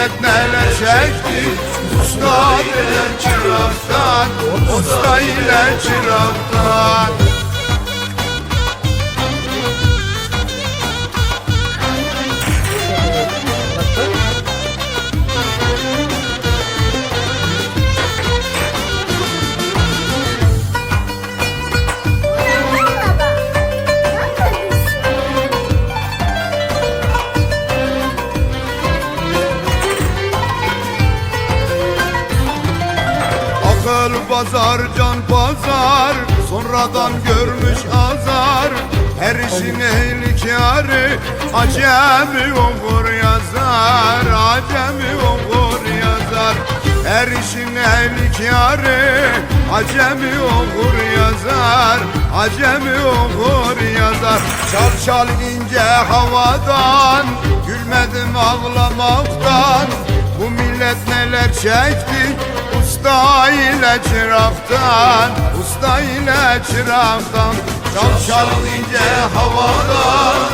millet neler çekti? Usta ile çıraktan Usta ile çıraktan Akıl pazar can pazar. Sonradan görmüş azar. Her işin ehli kârı. Acemi okur yazar Acemi okur yazar. Her işin ehli kârı. Acemi okur yazar Acemi okur yazar. Çal çal ince havadan Gülmedim ağlamaktan. Bu millet neler çekti ile çıraktan Usta ile çıraktan Çal çal ince havadan